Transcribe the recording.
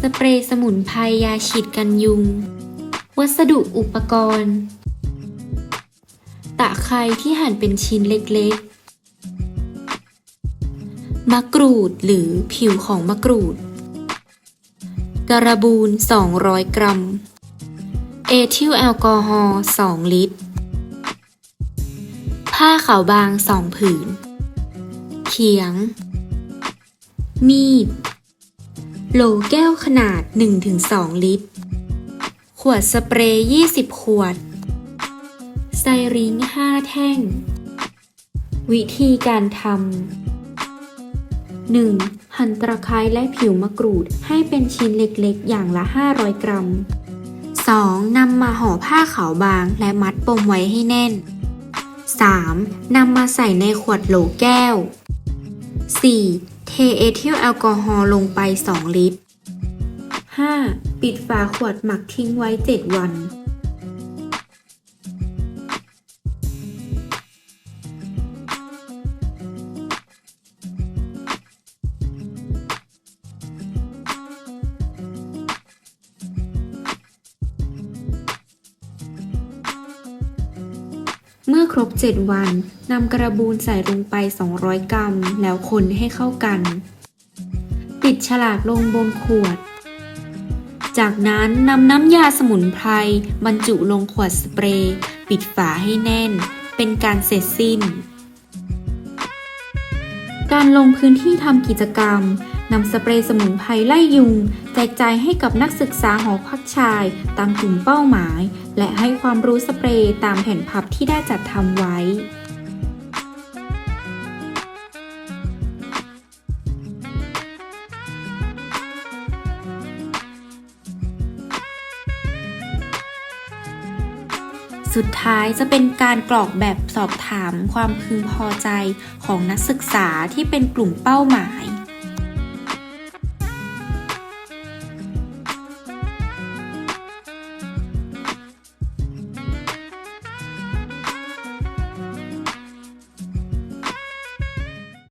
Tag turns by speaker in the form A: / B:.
A: สเปรย์สมุนไพรยาฉีดกันยุง วัสดุอุปกรณ์ ตะไคร้ที่หั่นเป็นชิ้นเล็กๆ มะกรูดหรือผิวของมะกรูด กระบูน 200 กรัม เอทิลแอลกอฮอล์ 2 ลิตร ผ้าขาวบาง 2 ผืน เขียง มีด โหลแก้วขนาด 1-2 ลิตร ขวดสเปรย์ 20 ขวด ไซริง 5 แท่ง วิธีการทำ 1. หั่นตะไคร้และผิวมะกรูดให้เป็นชิ้นเล็กๆ อย่างละ 500 กรัม 2. นำมาห่อผ้าขาวบางและมัดปมไว้ให้แน่น 3. นำมาใส่ในขวดโหลแก้ว 4. เทเอทิลแอลกอฮอล์ลงไป 2 ลิตร 5. ปิดฝาขวดหมักทิ้งไว้ 7 วัน เมื่อครบ 7 วันนำกระบูนใส่ลงไป 200 กรัม แล้วคนให้เข้ากัน ติดฉลากลงบนขวด จากนั้นนำน้ำยาสมุนไพรบรรจุลงขวดสเปรย์ ปิดฝาให้แน่น เป็นการเสร็จสิ้น การลงพื้นที่ทำกิจกรรมนำสเปรย์สมุนไพรไล่ยุง แจกจ่ายให้กับนักศึกษาหอพักชาย ตามกลุ่มเป้าหมาย และให้ความรู้สเปรย์ตามแผ่นพับที่ได้จัดทำไว้ สุดท้ายจะเป็นการกรอกแบบสอบถามความพึงพอใจของนักศึกษาที่เป็นกลุ่มเป้าหมาย